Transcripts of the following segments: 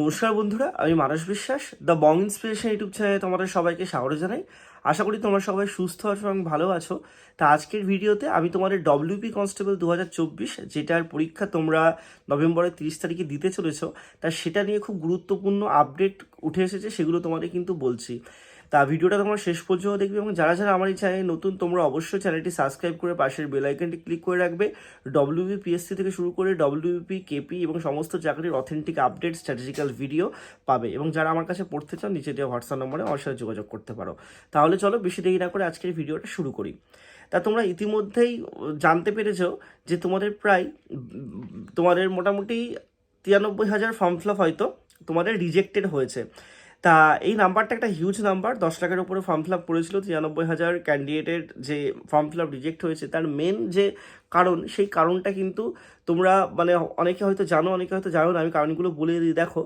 নমস্কার বন্ধুরা, আমি মানস বিশ্বাস দ্য বং ইন্সপিরেশন ইউটিউব চ্যানেলে তোমাদের সবাইকে স্বাগত জানাই। আশা করি তোমরা সবাই সুস্থ আছো এবং ভালো আছো। তা আজকের ভিডিওতে আমি তোমাদের ডব্লিউপি কনস্টেবল দু হাজার চব্বিশ, যেটার পরীক্ষা তোমরা নভেম্বরের তিরিশ তারিখে দিতে চলেছো, তা সেটা নিয়ে খুব গুরুত্বপূর্ণ আপডেট উঠে এসেছে, সেগুলো তোমাদের কিন্তু বলছি। তা ভিডিওটা তোমরা শেষ পর্যন্ত দেখবে এবং যারা যারা আমার এই চ্যানেলে নতুন, তোমরা অবশ্যই চ্যানেলটি সাবস্ক্রাইব করে পাশের বেল আইকনটি ক্লিক করে রাখবে। ডব্লিউবি পিএসসি থেকে শুরু করে ডব্লিউপি কেপি এবং সমস্ত চাকরির অথেন্টিক আপডেট স্ট্র্যাটেজিক্যাল ভিডিও পাবে এবং যারা আমার কাছে পড়তে চাও নিচে দেওয়া হোয়াটসঅ্যাপ নম্বরে আমার সাথে যোগাযোগ করতে পারো। তাহলে চলো বেশি দেরি না করে আজকের ভিডিওটা শুরু করি। তা তোমরা ইতিমধ্যেই জানতে পেরেছ যে তোমাদের প্রায়, তোমাদের মোটামুটি তিরানব্বই হাজার ফর্ম ফিল হয়তো তোমাদের রিজেক্টেড হয়েছে। তা এই নাম্বারটা একটা হিউজ নাম্বার। দশ লাখের উপরে ফর্ম ফিল আপ করেছিল, তিরানব্বই হাজার ক্যান্ডিডেটের যে ফর্ম ফিল আপ রিজেক্ট হয়েছে, তার মেন যে কারণ, সেই কারণটা কিন্তু তোমরা মানে অনেকে হয়তো জানো, অনেকে হয়তো জানো না, আমি কারণগুলো বলে দিই। দেখো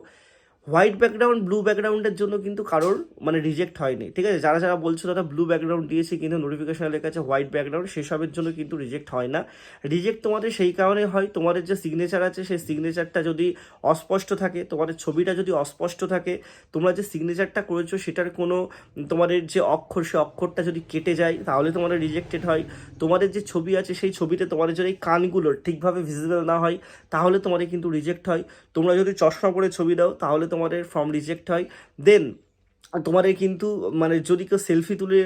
হোয়াইট ব্যাকগ্রাউন্ড, ব্লু ব্যাকগ্রাউন্ডের জন্য কিন্তু কারোর মানে রিজেক্ট হয়নি। ঠিক আছে? যারা যারা বলছো দাদা ব্লু ব্যাকগ্রাউন্ড দিয়েছি কিন্তু নোটিফিকেশনে লেখা আছে হোয়াইট ব্যাকগ্রাউন্ড, সেসবের জন্য কিন্তু রিজেক্ট হয় না। রিজেক্ট তোমাদের সেই কারণে হয়, তোমাদের যে সিগনেচার আছে সেই সিগনেচারটা যদি অস্পষ্ট থাকে, তোমাদের ছবিটা যদি অস্পষ্ট থাকে, তোমরা যে সিগনেচারটা করেছ সেটার কোনো তোমাদের যে অক্ষর, সে অক্ষরটা যদি কেটে যায়, তাহলে তোমাদের রিজেক্টেড হয়। তোমাদের যে ছবি আছে সেই ছবিতে তোমাদের যদি এই কানগুলো ঠিকভাবে ভিজিবল না হয়, তাহলে তোমাদের কিন্তু রিজেক্ট হয়। তোমরা যদি চশমা পরে ছবি দাও, তাহলে তোমাদের ফর্ম রিজেক্ট হয় দেন তোমাদের কিন্তু মানে যদি কেউ সেলফি তুলে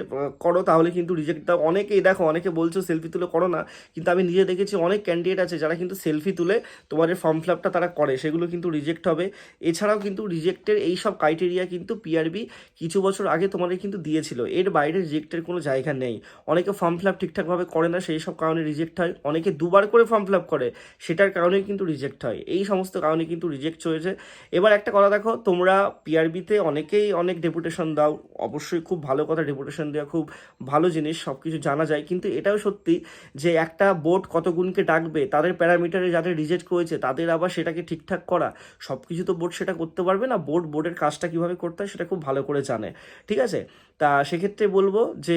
করো, তাহলে কিন্তু রিজেক্ট দাও অনেকেই, দেখো, অনেকে বলছো সেলফি তুলে করো না, কিন্তু আমি নিজে দেখেছি অনেক ক্যান্ডিডেট আছে যারা কিন্তু সেলফি তুলে তোমাদের ফর্ম ফিল আপটা তারা করে, সেগুলো কিন্তু রিজেক্ট হবে। এছাড়াও কিন্তু রিজেক্টের এই সব ক্রাইটেরিয়া কিন্তু পিআরবি কিছু বছর আগে তোমাদের কিন্তু দিয়েছিল। এর বাইরে রিজেক্টের কোনো জায়গা নেই। অনেকে ফর্ম ফিল আপ ঠিকঠাকভাবে করে না, সেই সব কারণে রিজেক্ট হয়। অনেকে দুবার করে ফর্ম ফিল আপ করে, সেটার কারণে কিন্তু রিজেক্ট হয়। এই সমস্ত কারণে কিন্তু রিজেক্ট হয়েছে এবার একটা কথা দেখো, তোমরা পিআরবিতে অনেকেই অনেক ডেপুটেশন দাও, অবশ্যই খুব ভালো কথা ডেপুটেশন দেওয়া, খুব ভালো জিনিস সব কিছু জানা যায়। কিন্তু এটাও সত্যি যে একটা বোর্ড কত গুণকে ডাকবে, তাদের প্যারামিটারে যাদের রিজেক্ট করেছে তাদের আবার সেটাকে ঠিকঠাক করা। সব কিছু তো বোর্ড সেটা করতে পারবে না বোর্ড বোর্ডের কাজটা কীভাবে করতে হয় সেটা খুব ভালো করে জানে। ঠিক আছে? তা সেক্ষেত্রে বলব যে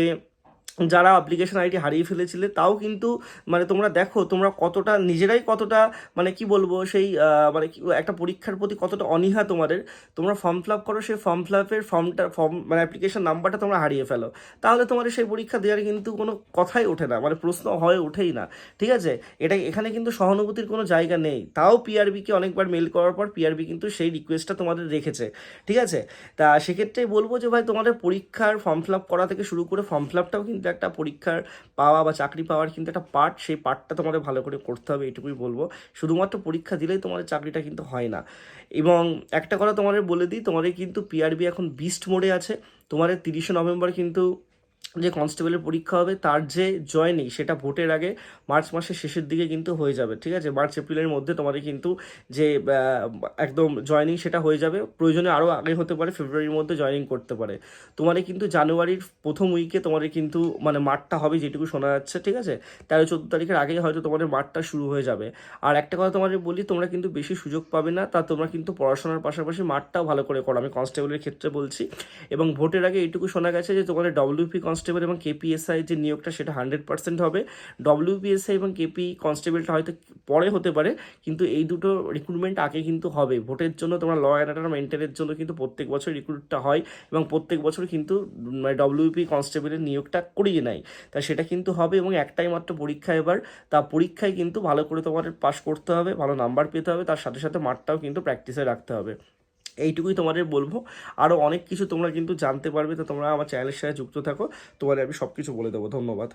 যারা অ্যাপ্লিকেশন আইডি হারিয়ে ফেলেছিলে, তাও কিন্তু মানে তোমরা দেখো, তোমরা কতটা, নিজেরাই কতটা মানে কি বলব, সেই মানে একটা পরীক্ষার প্রতি কতটা অনীহা তোমাদের, তোমরা ফর্ম ফিল আপ করো, সেই ফর্ম ফিল আপের ফর্মটা ফর্ম মানে অ্যাপ্লিকেশন নাম্বারটা তোমরা হারিয়ে ফেলো। তাহলে তোমাদের সেই পরীক্ষা দেওয়ার কিন্তু কোনো কথাই ওঠে না মানে প্রশ্ন হয়ে ওঠেই না, ঠিক আছে? এটা এখানে কিন্তু সহানুভূতির কোনো জায়গা নেই, তাও পিআরবিকে অনেকবার মেল করার পর পিআরবি কিন্তু সেই রিকোয়েস্টটা তোমাদের রেখেছে, ঠিক আছে? তা সেক্ষেত্রে বলব যে ভাই, তোমাদের পরীক্ষার ফর্ম ফিল আপ করা থেকে শুরু করে ফর্ম ফিল আপটাও কিন্তু একটা পরীক্ষার পাওয়া বা চাকরি পাওয়ার কিন্তু একটা পার্ট সেই পার্টটা তোমাদের ভালো করে করতে হবে, এটুকুই বলব। শুধুমাত্র পরীক্ষা দিলেই তোমাদের চাকরিটা কিন্তু হয় না। এবং একটা কথা তোমাদের বলে দিই, তোমাদের কিন্তু পিআরবি এখন বিস্ট মোডে আছে। তোমাদের তিরিশে নভেম্বর কিন্তু যে কনস্টেবলের পরীক্ষা হবে, তার যে জয়নিং সেটা ভোটের আগে মার্চ মাসের শেষের দিকে কিন্তু হয়ে যাবে, ঠিক আছে? মার্চ, এপ্রিলের মধ্যে তোমাদের কিন্তু যে একদম জয়নিং সেটা হয়ে যাবে। প্রয়োজনে আরও আগে হতে পারে ফেব্রুয়ারির মধ্যে জয়নিং করতে পারে। তোমাদের কিন্তু জানুয়ারির প্রথম উইকে তোমাদের কিন্তু মানে মাঠটা হবে যেটুকু শোনা যাচ্ছে, ঠিক আছে? তেরো চোদ্দ তারিখের আগেই হয়তো তোমাদের মাঠটা শুরু হয়ে যাবে। আর একটা কথা তোমাদের বলি, তোমরা কিন্তু বেশি সুযোগ পাবে না, তা তোমরা কিন্তু পড়াশোনার পাশাপাশি মাঠটাও ভালো করে করো, আমি কনস্টেবলের ক্ষেত্রে বলছি। এবং ভোটের আগে এইটুকু শোনা গেছে যে, তোমাদের ডব্লিউপি কনস্টেবল এবং কেপিএসআই যে নিয়োগটা সেটা হান্ড্রেড পার্সেন্ট হবে। ডব্লিউপিএসআই এবং কেপি কনস্টেবলটা হয়তো পরে হতে পারে, কিন্তু এই দুটো রিক্রুটমেন্ট আগে কিন্তু হবে। ভোটের জন্য তোমরা ল অ্যান্ড অর্ডার মেনটেনের জন্য কিন্তু প্রত্যেক বছর রিক্রুটটা হয় এবং প্রত্যেক বছর কিন্তু ডব্লিউপি কনস্টেবলের নিয়োগটা করিয়ে নেয়। তা সেটা কিন্তু হবে এবং একটাই মাত্র পরীক্ষা এবার। তা পরীক্ষায় কিন্তু ভালো করে তোমাদের পাশ করতে হবে, ভালো নাম্বার পেতে হবে, তার সাথে সাথে মাঠটাও কিন্তু প্র্যাকটিসে রাখতে হবে। এইটুকুই তোমাদের বলব। আরও অনেক কিছু তোমরা কিন্তু জানতে পারবে, তো তোমরা আমার চ্যানেলের সাথে যুক্ত থাকো। তোমাদের আমি সব কিছু বলে দেবো। ধন্যবাদ।